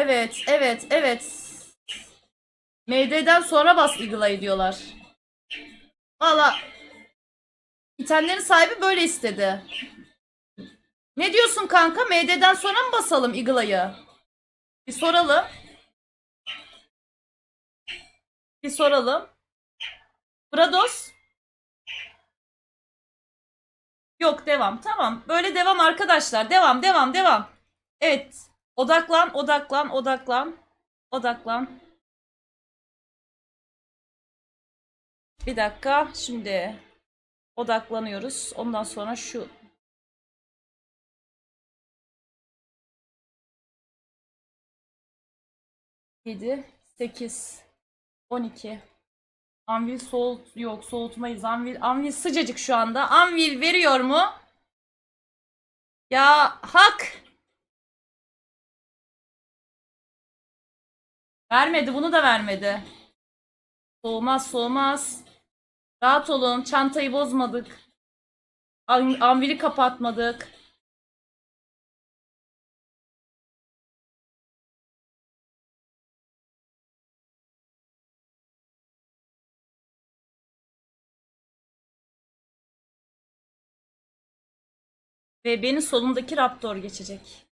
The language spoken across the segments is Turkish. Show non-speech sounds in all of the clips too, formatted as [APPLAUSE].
Evet, evet, evet. MD'den sonra bas Eagle''a diyorlar. Valla itemlerin sahibi böyle istedi. Ne diyorsun kanka? MD'den sonra mı basalım Eagle'a'yı? Bir soralım. Bir soralım. Brados. Yok devam. Tamam. Böyle devam arkadaşlar. Devam, devam, devam. Evet. Odaklan, odaklan, odaklan. Odaklan. Bir dakika. Şimdi odaklanıyoruz. Ondan sonra şu 7, 8, 12. Anvil soğut yok soğutmayız. Anvil, Anvil sıcacık şu anda. Anvil veriyor mu? Ya hak. Vermedi bunu da vermedi. Soğumaz soğumaz. Rahat olun. Çantayı bozmadık. An- Anvil'i kapatmadık. Ve benim solumdaki Raptor geçecek.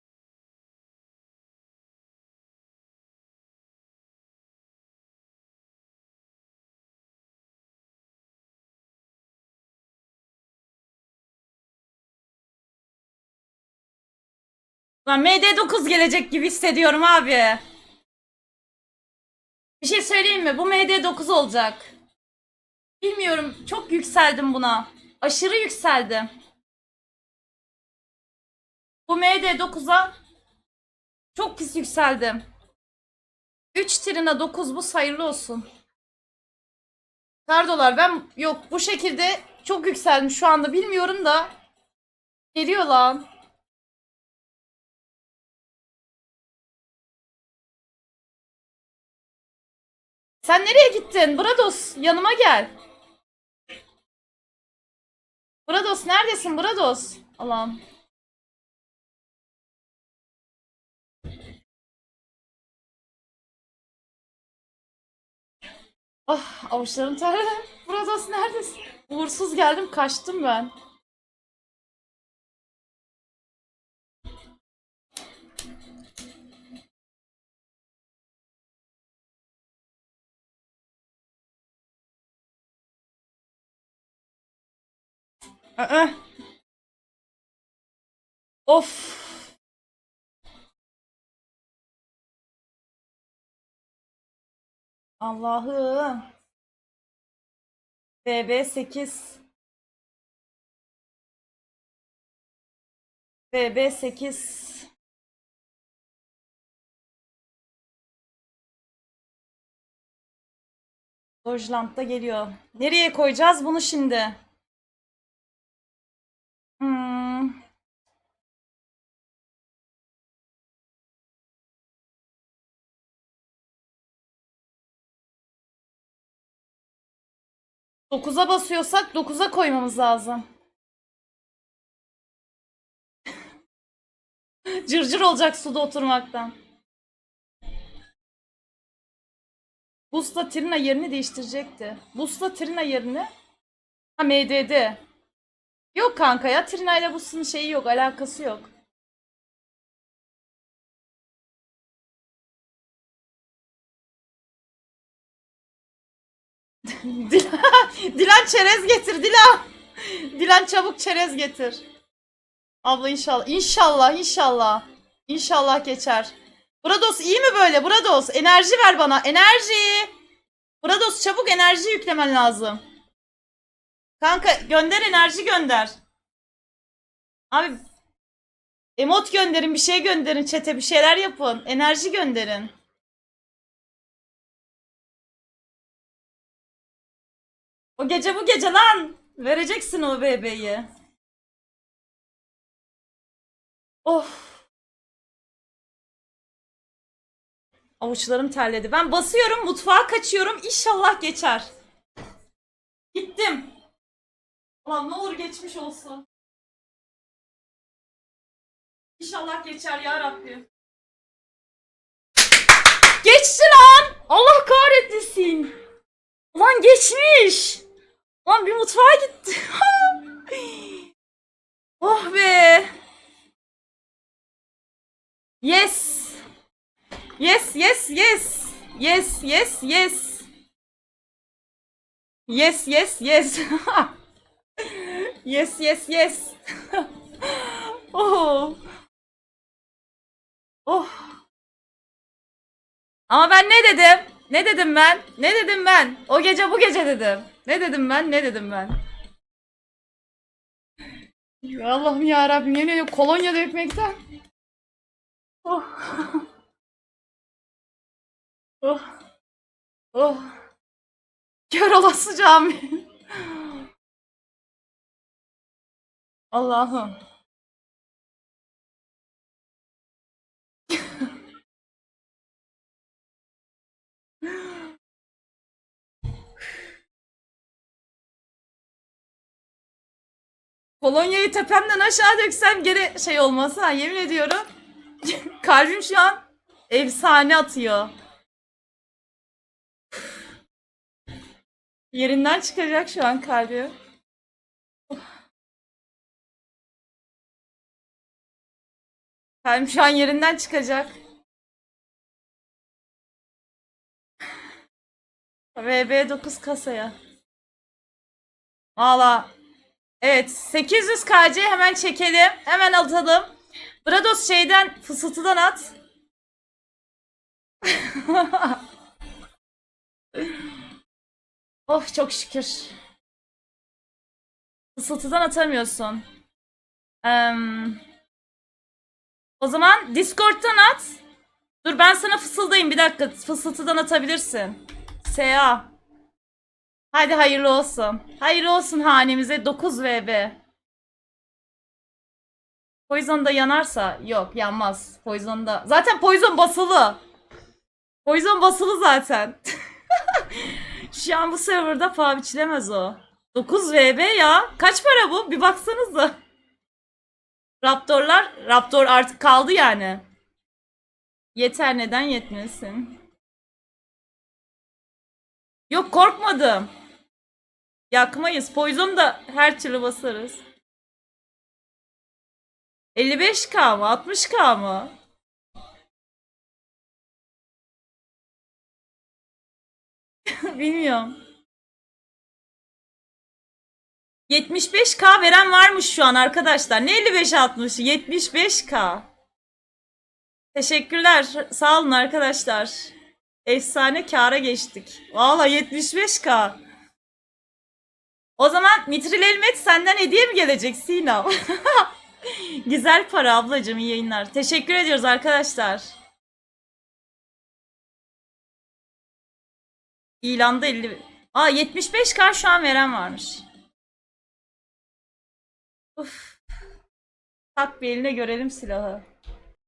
Lan MD9 gelecek gibi hissediyorum abi. Bir şey söyleyeyim mi? Bu MD9 olacak. Bilmiyorum. Çok yükseldim buna. Aşırı yükseldim. Bu MD9'a çok pis yükseldim. 3 trina 9 bu hayırlı olsun. Kardolar ben yok bu şekilde çok yükseldim şu anda bilmiyorum da. Geliyor lan. Sen nereye gittin? Brados yanıma gel. Brados neredesin Brados? Allah'ım. Ah avuçlarım terledi. [LAUGHS] Brados neredesin? Uğursuz geldim kaçtım ben. Aa. Of. Allah'ım. BB8 BB8 Dojland'da geliyor. Nereye koyacağız bunu şimdi? 9'a basıyorsak 9'a koymamız lazım. [LAUGHS] Cırcır cır olacak suda oturmaktan. Busta Trina yerini değiştirecekti. Busta Trina yerini ha, MDD. Yok kanka ya Trina ile Busta'nın şeyi yok alakası yok. [LAUGHS] Dilan, Dilan çerez getir Dilan. Dilan çabuk çerez getir. Abla inşallah. İnşallah inşallah. İnşallah geçer. Brados iyi mi böyle? Brados enerji ver bana. Enerji. Brados çabuk enerji yüklemen lazım. Kanka gönder enerji gönder. Abi emot gönderin bir şey gönderin çete bir şeyler yapın. Enerji gönderin. O gece bu gece lan. Vereceksin o bebeği. Of. Avuçlarım terledi. Ben basıyorum, mutfağa kaçıyorum. İnşallah geçer. Gittim. Ulan ne olur geçmiş olsun. İnşallah geçer ya Rabbim. geçti lan. Allah kahretmesin. Lan geçmiş. Lan bir mutfağa gitti. [LAUGHS] oh be. Yes. Yes, yes, yes. Yes, yes, yes. Yes, yes, yes. [LAUGHS] yes, yes, yes. [LAUGHS] oh. Oh. Ama ben ne dedim? Ne dedim ben? Ne dedim ben? O gece bu gece dedim. Ne dedim ben? Ne dedim ben? Allah'ım ya Rabbim ediyorum kolonya dökmekten. Oh. oh. Oh. Kör olası cami. Allah'ım. Kolonyayı tepemden aşağı döksem geri şey olmaz ha yemin ediyorum. [LAUGHS] Kalbim şu an efsane atıyor. Yerinden çıkacak şu an kalbim. Kalbim şu an yerinden çıkacak. VB9 kasaya. Valla. Evet 800 KC hemen çekelim. Hemen atalım. Brados şeyden fısıltıdan at. [LAUGHS] oh çok şükür. Fısıltıdan atamıyorsun. Em, o zaman Discord'dan at. Dur ben sana fısıldayayım bir dakika. Fısıltıdan atabilirsin. SA. Hadi hayırlı olsun. Hayırlı olsun hanemize 9 VB. Poison da yanarsa yok yanmaz. Poison da. Zaten Poison basılı. Poison basılı zaten. [LAUGHS] Şu an bu serverda paha biçilemez o. 9 VB ya. Kaç para bu? Bir baksanıza. Raptorlar. Raptor artık kaldı yani. Yeter neden yetmesin? Yok korkmadım. Yakmayız. Poison da her türlü basarız. 55k mı? 60k mı? [LAUGHS] Bilmiyorum. 75k veren varmış şu an arkadaşlar. Ne 55 60 75k. Teşekkürler. Sağ olun arkadaşlar. Efsane kâra geçtik. Valla 75k. O zaman Mitril Elmet senden hediye mi gelecek Sinem? [LAUGHS] Güzel para ablacığım iyi yayınlar. Teşekkür ediyoruz arkadaşlar. İlanda 50. Aa 75k şu an veren varmış. Uf. Tak bir eline görelim silahı.